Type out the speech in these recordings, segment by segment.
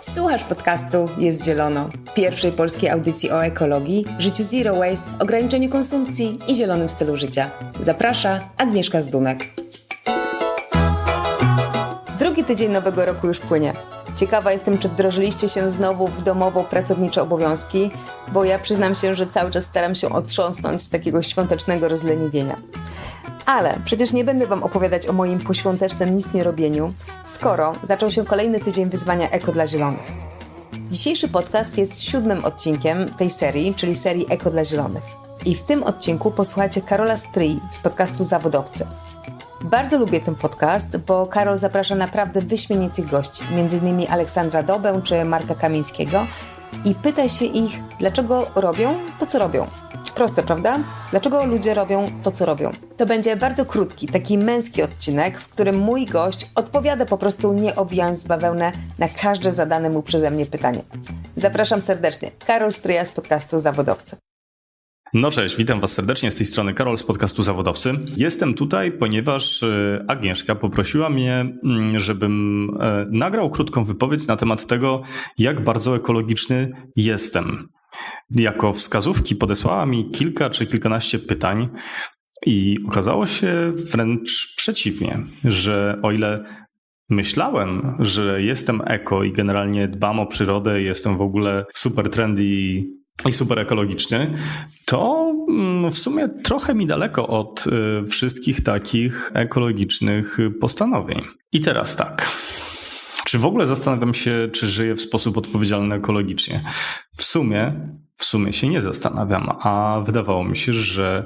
Słuchasz podcastu Jest Zielono, pierwszej polskiej audycji o ekologii, życiu zero waste, ograniczeniu konsumpcji i zielonym stylu życia. Zaprasza Agnieszka Zdunek. Drugi tydzień nowego roku już płynie. Ciekawa jestem, czy wdrożyliście się znowu w domowo-pracownicze obowiązki, bo ja przyznam się, że cały czas staram się otrząsnąć z takiego świątecznego rozleniwienia. Ale przecież nie będę Wam opowiadać o moim poświątecznym nic nie robieniu, skoro zaczął się kolejny tydzień wyzwania Eko dla Zielonych. Dzisiejszy podcast jest siódmym odcinkiem tej serii, czyli serii Eko dla Zielonych. I w tym odcinku posłuchacie Karola Stryj z podcastu Zawodowcy. Bardzo lubię ten podcast, bo Karol zaprasza naprawdę wyśmienitych gości, m.in. Aleksandra Dobę czy Marka Kamińskiego i pyta się ich, dlaczego robią to, co robią. Proste, prawda? Dlaczego ludzie robią to, co robią? To będzie bardzo krótki, taki męski odcinek, w którym mój gość odpowiada po prostu nie owijając bawełnę na każde zadane mu przeze mnie pytanie. Zapraszam serdecznie. Karol Stryja z podcastu Zawodowcy. No cześć, witam Was serdecznie z tej strony Karol z podcastu Zawodowcy. Jestem tutaj, ponieważ e, Agnieszka poprosiła mnie, mm, żebym e, nagrał krótką wypowiedź na temat tego, jak bardzo ekologiczny jestem. Jako wskazówki podesłała mi kilka czy kilkanaście pytań i okazało się wręcz przeciwnie, że o ile myślałem, że jestem eko i generalnie dbam o przyrodę, jestem w ogóle super trendy i super ekologiczny, to mm, w sumie trochę mi daleko od y, wszystkich takich ekologicznych postanowień. I teraz tak. Czy w ogóle zastanawiam się, czy żyję w sposób odpowiedzialny ekologicznie? W sumie, w sumie się nie zastanawiam, a wydawało mi się, że,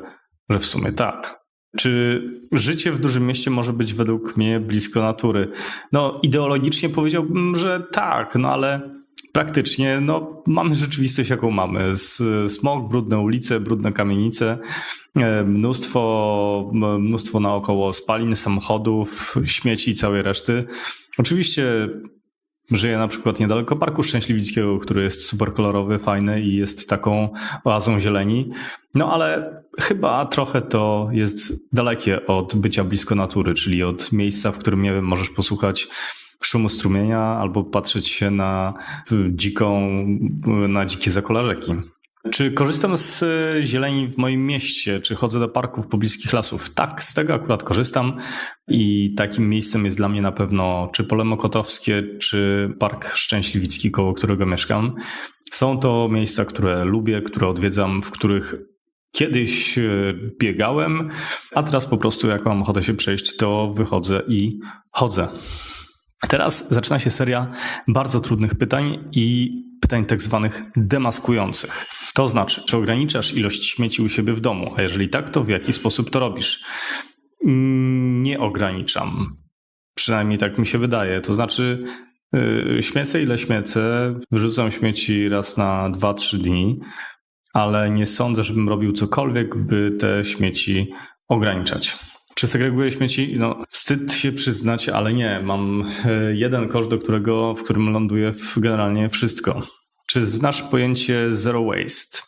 że w sumie tak. Czy życie w dużym mieście może być według mnie blisko natury? No, ideologicznie powiedziałbym, że tak, no ale praktycznie no, mamy rzeczywistość, jaką mamy. Smog, brudne ulice, brudne kamienice, e, mnóstwo, mnóstwo naokoło spalin, samochodów, śmieci i całej reszty. Oczywiście żyję na przykład niedaleko Parku Szczęśliwickiego, który jest super kolorowy, fajny i jest taką oazą zieleni. No ale chyba trochę to jest dalekie od bycia blisko natury, czyli od miejsca, w którym, nie wiem, możesz posłuchać szumu strumienia albo patrzeć się na dziką, na dzikie zakola rzeki. Czy korzystam z zieleni w moim mieście? Czy chodzę do parków pobliskich lasów? Tak, z tego akurat korzystam i takim miejscem jest dla mnie na pewno czy Pole Mokotowskie, czy Park Szczęśliwicki, koło którego mieszkam. Są to miejsca, które lubię, które odwiedzam, w których kiedyś biegałem, a teraz po prostu jak mam ochotę się przejść, to wychodzę i chodzę. Teraz zaczyna się seria bardzo trudnych pytań i pytań tak zwanych demaskujących. To znaczy, czy ograniczasz ilość śmieci u siebie w domu, a jeżeli tak, to w jaki sposób to robisz? Nie ograniczam. Przynajmniej tak mi się wydaje. To znaczy, yy, śmiecę ile śmiecę, wyrzucam śmieci raz na 2-3 dni, ale nie sądzę, żebym robił cokolwiek, by te śmieci ograniczać. Czy segreguję śmieci? No, wstyd się przyznać, ale nie. Mam e, jeden kosz, do którego, w którym ląduje generalnie wszystko. Czy znasz pojęcie zero waste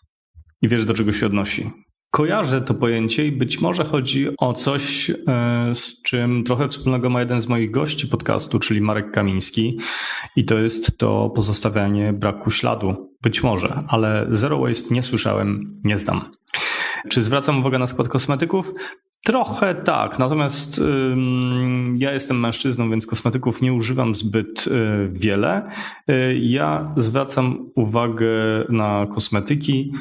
i wiesz, do czego się odnosi? Kojarzę to pojęcie i być może chodzi o coś, e, z czym trochę wspólnego ma jeden z moich gości podcastu, czyli Marek Kamiński, i to jest to pozostawianie braku śladu. Być może, ale zero waste nie słyszałem, nie znam. Czy zwracam uwagę na skład kosmetyków? Trochę tak, natomiast ym, ja jestem mężczyzną, więc kosmetyków nie używam zbyt y, wiele. Y, ja zwracam uwagę na kosmetyki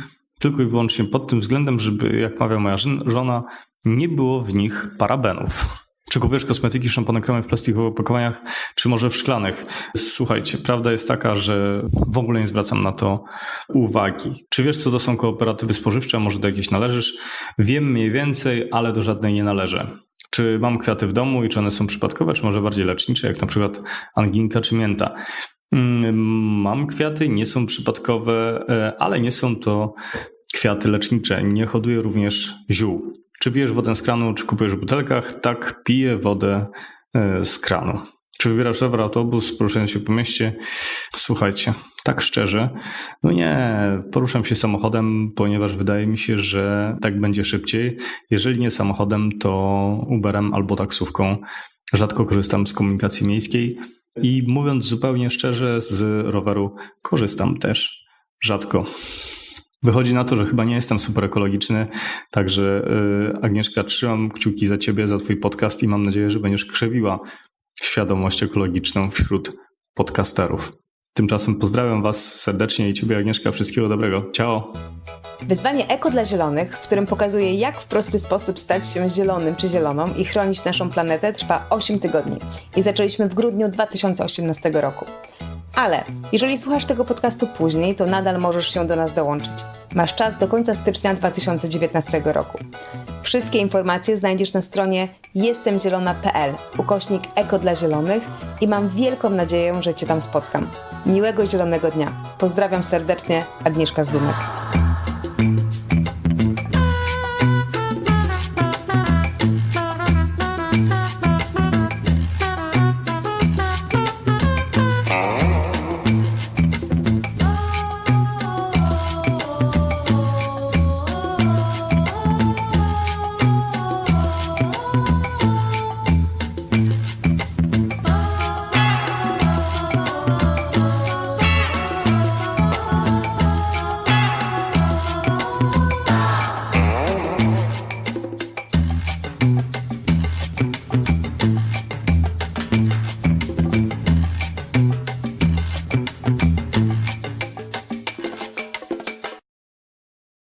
tylko i wyłącznie pod tym względem, żeby, jak mawia moja żona, nie było w nich parabenów. Czy kupujesz kosmetyki, szampony, kremy w plastikowych opakowaniach, czy może w szklanych? Słuchajcie, prawda jest taka, że w ogóle nie zwracam na to uwagi. Czy wiesz, co to są kooperatywy spożywcze, może do jakiejś należysz? Wiem mniej więcej, ale do żadnej nie należę. Czy mam kwiaty w domu i czy one są przypadkowe, czy może bardziej lecznicze, jak na przykład anginka czy mięta? Mm, mam kwiaty, nie są przypadkowe, e, ale nie są to kwiaty lecznicze. Nie hoduję również ziół. Czy pijesz wodę z kranu, czy kupujesz w butelkach? Tak, piję wodę e, z kranu. Czy wybierasz rower, autobus, poruszając się po mieście? Słuchajcie, tak szczerze, no nie, poruszam się samochodem, ponieważ wydaje mi się, że tak będzie szybciej. Jeżeli nie samochodem, to Uberem albo taksówką. Rzadko korzystam z komunikacji miejskiej i mówiąc zupełnie szczerze, z roweru korzystam też rzadko. Wychodzi na to, że chyba nie jestem super ekologiczny, także yy, Agnieszka, trzymam kciuki za ciebie, za twój podcast i mam nadzieję, że będziesz krzewiła świadomość ekologiczną wśród podcasterów. Tymczasem pozdrawiam Was serdecznie i Ciebie, Agnieszka. Wszystkiego dobrego. Ciao! Wyzwanie Eko dla Zielonych, w którym pokazuję, jak w prosty sposób stać się zielonym czy zieloną i chronić naszą planetę, trwa 8 tygodni. I zaczęliśmy w grudniu 2018 roku. Ale jeżeli słuchasz tego podcastu później, to nadal możesz się do nas dołączyć. Masz czas do końca stycznia 2019 roku. Wszystkie informacje znajdziesz na stronie jestemzielona.pl ukośnik Eko dla Zielonych i mam wielką nadzieję, że Cię tam spotkam. Miłego zielonego dnia. Pozdrawiam serdecznie, Agnieszka Zdunek.